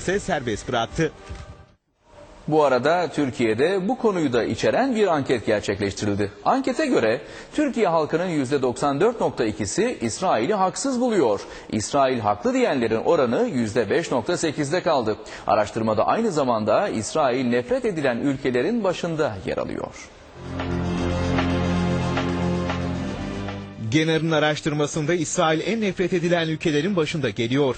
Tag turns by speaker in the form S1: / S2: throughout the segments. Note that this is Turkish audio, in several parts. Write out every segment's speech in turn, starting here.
S1: ise serbest bıraktı.
S2: Bu arada Türkiye'de bu konuyu da içeren bir anket gerçekleştirildi. Ankete göre Türkiye halkının %94.2'si İsrail'i haksız buluyor. İsrail haklı diyenlerin oranı %5.8'de kaldı. Araştırmada aynı zamanda İsrail nefret edilen ülkelerin başında yer alıyor.
S1: Genar'ın araştırmasında İsrail en nefret edilen ülkelerin başında geliyor.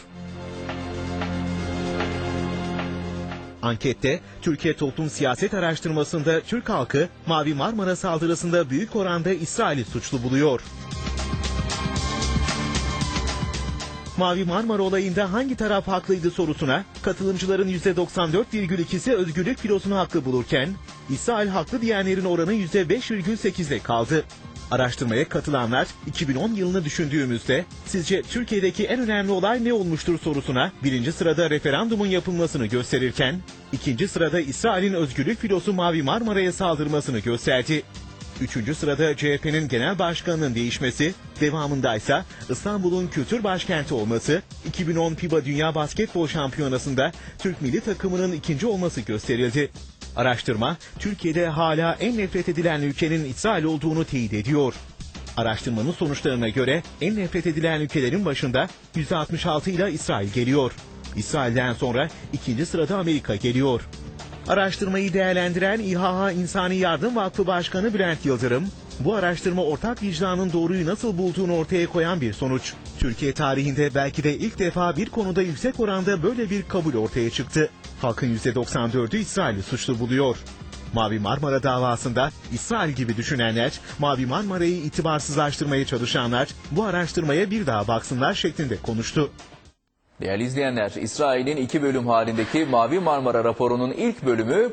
S1: Ankette Türkiye Toplum Siyaset Araştırması'nda Türk halkı Mavi Marmara saldırısında büyük oranda İsrail'i suçlu buluyor. Mavi Marmara olayında hangi taraf haklıydı sorusuna katılımcıların %94,2'si özgürlük filosunu haklı bulurken İsrail haklı diyenlerin oranı %5,8'de kaldı. Araştırmaya katılanlar 2010 yılını düşündüğümüzde sizce Türkiye'deki en önemli olay ne olmuştur sorusuna birinci sırada referandumun yapılmasını gösterirken ikinci sırada İsrail'in özgürlük filosu Mavi Marmara'ya saldırmasını gösterdi. Üçüncü sırada CHP'nin genel başkanının değişmesi, devamındaysa İstanbul'un kültür başkenti olması, 2010 FIBA Dünya Basketbol Şampiyonası'nda Türk milli takımının ikinci olması gösterildi. Araştırma, Türkiye'de hala en nefret edilen ülkenin İsrail olduğunu teyit ediyor. Araştırmanın sonuçlarına göre en nefret edilen ülkelerin başında %66 ile İsrail geliyor. İsrail'den sonra ikinci sırada Amerika geliyor. Araştırmayı değerlendiren İHA İnsani Yardım Vakfı Başkanı Bülent Yıldırım, bu araştırma ortak vicdanın doğruyu nasıl bulduğunu ortaya koyan bir sonuç. Türkiye tarihinde belki de ilk defa bir konuda yüksek oranda böyle bir kabul ortaya çıktı. Halkın %94'ü İsrail'i suçlu buluyor. Mavi Marmara davasında İsrail gibi düşünenler, Mavi Marmara'yı itibarsızlaştırmaya çalışanlar bu araştırmaya bir daha baksınlar şeklinde konuştu.
S2: Değerli izleyenler, İsrail'in iki bölüm halindeki Mavi Marmara raporunun ilk bölümü